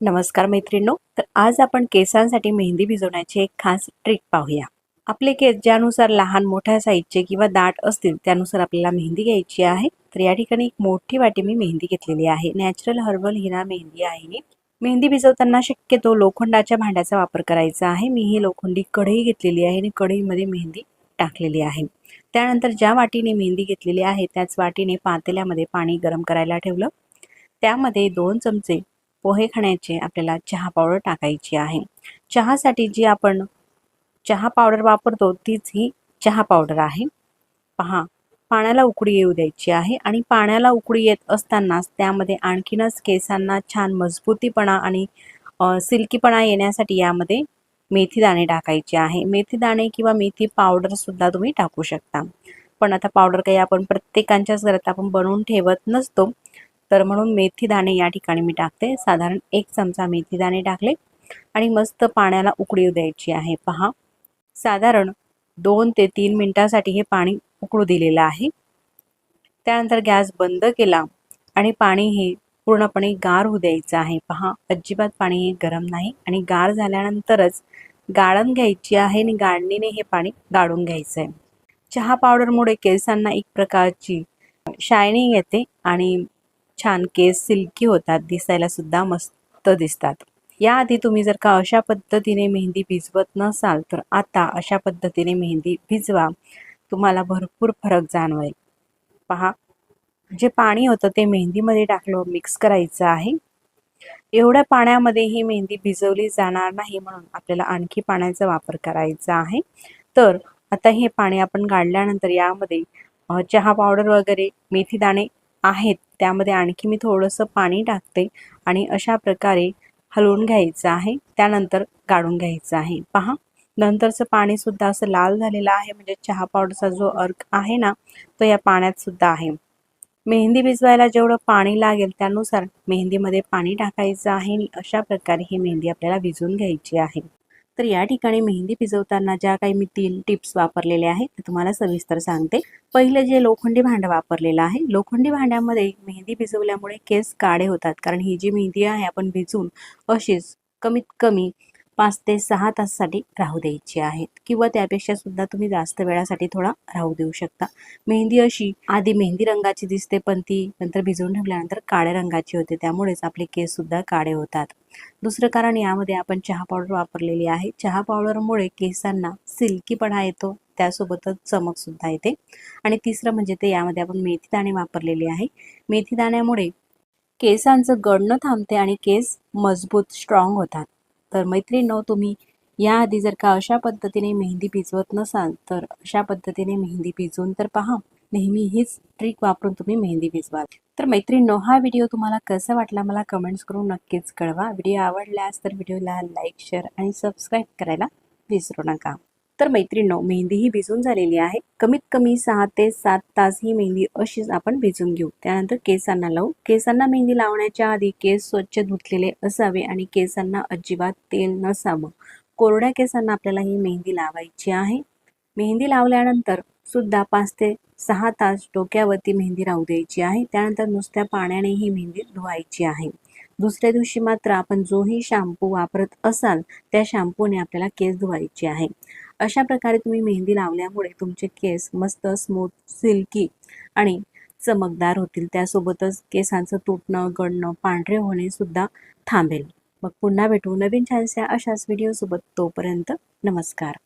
नमस्कार मैत्रिणींनो. तर आज आपण केसांसाठी मेहंदी भिजवण्याची एक खास ट्रिक पाहूया. आपले केस ज्यानुसार लहान मोठ्या साईजचे किंवा दाट असतील त्यानुसार आपल्याला मेहंदी घ्यायची आहे. तर या ठिकाणी एक मोठी वाटी मी मेहंदी घेतलेली आहे. नॅचरल हर्बल हिना मेहंदी आहे ही. मेहंदी भिजवताना शक्यतो लोखंडाच्या भांड्याचा वापर करायचा आहे. मी ही लोखंडी कढई घेतलेली आहे आणि कढईमध्ये मेहंदी टाकलेली आहे. त्यानंतर ज्या वाटीने मेहंदी घेतलेली आहे त्याच वाटीने पातेल्यामध्ये पाणी गरम करायला ठेवलं. त्यामध्ये दोन चमचे पोहे खाण्याचे आपल्याला चहा पावडर टाकायची आहे. चहासाठी जी आपण चहा पावडर वापरतो तीच ही चहा पावडर आहे. पहा पाण्याला उकळी येऊ द्यायची आहे आणि पाण्याला उकळी येत असतानाच त्यामध्ये आणखीनच केसांना छान मजबूतीपणा आणि सिल्कीपणा येण्यासाठी यामध्ये मेथी दाणे टाकायचे आहे. मेथी दाणे किंवा मेथी पावडर सुद्धा तुम्ही टाकू शकता. पण आता पावडर काही आपण प्रत्येकांच्याच घरात आपण बनवून ठेवत नसतो. तर म्हणून मेथी दाणे या ठिकाणी मी टाकते. साधारण एक चमचा मेथी दाणे टाकले आणि मस्त पाण्याला उकळी द्यायची आहे. पहा. साधारण दोन ते तीन मिनटासाठी हे पाणी उकळू दिलेलं आहे. त्यानंतर गॅस बंद केला आणि पाणी हे पूर्णपणे गार होऊ द्यायचं आहे. पहा. अजिबात पाणी हे गरम नाही आणि गार झाल्यानंतरच गाळण घ्यायची आहे आणि गाळणीने हे पाणी गाळून घ्यायचं आहे चहा पावडरमुळे केसांना एक प्रकारची शायनिंग येते आणि छान केस सिल्की होतात दिसायला सुद्धा मस्त दिसतात. याआधी तुम्ही जर का अशा पद्धतीने मेहंदी भिजवत नसाल तर आता अशा पद्धतीने मेहंदी भिजवा. तुम्हाला भरपूर फरक जाणवेल. पहा जे पाणी होतं ते मेहंदीमध्ये टाकलं मिक्स करायचं आहे. एवढ्या पाण्यामध्ये ही मेहंदी भिजवली जाणार नाही म्हणून आपल्याला आणखी पाण्याचा वापर करायचा आहे. तर आता हे पाणी आपण गाळल्यानंतर यामध्ये चहा पावडर वगैरे मेथी दाणे आहेत. त्यामध्ये आणखी मी थोडंसं पाणी टाकते आणि अशा प्रकारे हलवून घ्यायचं आहे. त्यानंतर गाळून घ्यायचं आहे. पहा नंतरचं पाणी सुद्धा असं लाल झालेलं आहे. म्हणजे चहा पावडरचा जो अर्क आहे ना तो या पाण्यात सुद्धा आहे. मेहंदी भिजवायला जेवढं पाणी लागेल त्यानुसार मेहंदीमध्ये पाणी टाकायचं आहे आणि अशा प्रकारे ही मेहंदी आपल्याला भिजवून घ्यायची आहे. तर या ठिकाणी मेहंदी भिजवताना ज्या काही मी तीन टिप्स वापरलेल्या आहेत ते तुम्हाला सविस्तर सांगते. पहिले जे लोखंडी भांडं वापरलेलं आहे लोखंडी भांड्यामध्ये मेहंदी भिजवल्यामुळे केस काळे होतात. कारण ही जी मेहंदी आहे आपण भिजवून अशीच कमीत कमी पाच ते सहा तासासाठी राहू द्यायची आहेत. किंवा त्यापेक्षा सुद्धा तुम्ही जास्त वेळासाठी थोडा राहू देऊ शकता. मेहंदी अशी आधी मेहंदी रंगाची दिसते पण ती नंतर भिजवून ठेवल्यानंतर काळ्या रंगाची होते. त्यामुळेच आपले केस सुद्धा काळे होतात. दुसरं कारण यामध्ये आपण चहा पावडर वापरलेली आहे. चहा पावडरमुळे केसांना सिल्कीपणा येतो. त्यासोबतच चमक सुद्धा येते. आणि तिसरं म्हणजे ते यामध्ये आपण मेथी दाणे वापरलेले आहे. मेथी दाण्यामुळे केसांचं गळणं थांबते आणि केस मजबूत स्ट्रॉंग होतात. तर मैत्रिणींनो तुम्ही याआधी जर का अशा पद्धतीने मेहंदी भिजवत नसाल तर अशा पद्धतीने मेहंदी भिजवून तर पहा. नेहमी हीच ट्रिक वापरून तुम्ही मेहंदी भिजवाल तर मैत्रिणींनो हा व्हिडिओ तुम्हाला कसा वाटला मला कमेंट्स करून नक्कीच कळवा. व्हिडिओ आवडल्यास तर व्हिडिओला लाईक शेअर आणि सबस्क्राईब करायला विसरू नका. तर मैत्रिणींनो मेहंदी ही भिजून झालेली आहे. कमीत कमी सहा ते सात तास ही मेहंदी अशीच आपण भिजून घेऊ. त्यानंतर केसांना लावू. केसांना मेहंदी लावण्याच्या आधी केस स्वच्छ धुतलेले असावे आणि केसांना अजिबात तेल नसावं कोरड्या केसांना आपल्याला ही मेहंदी लावायची आहे. मेहंदी लावल्यानंतर सुद्धा पाच ते सहा तास डोक्यावरती मेहंदी राहू द्यायची आहे. त्यानंतर नुसत्या पाण्याने ही मेहंदी धुवायची आहे. दुसऱ्या दिवशी मात्र आपण जोही शॅम्पू वापरत असाल त्या शॅम्पूने आपल्याला केस धुवायचे आहे. अशा प्रकारे तुम्ही मेहंदी लावल्यामुळे तुमचे केस मस्त स्मूथ सिल्की आणि चमकदार होतील. त्यासोबतच केसांचं तुटणं गळणं पांढरे होणे सुद्धा थांबेल. मग पुन्हा भेटू नवीन छानशा अशाच व्हिडिओसोबत तोपर्यंत नमस्कार.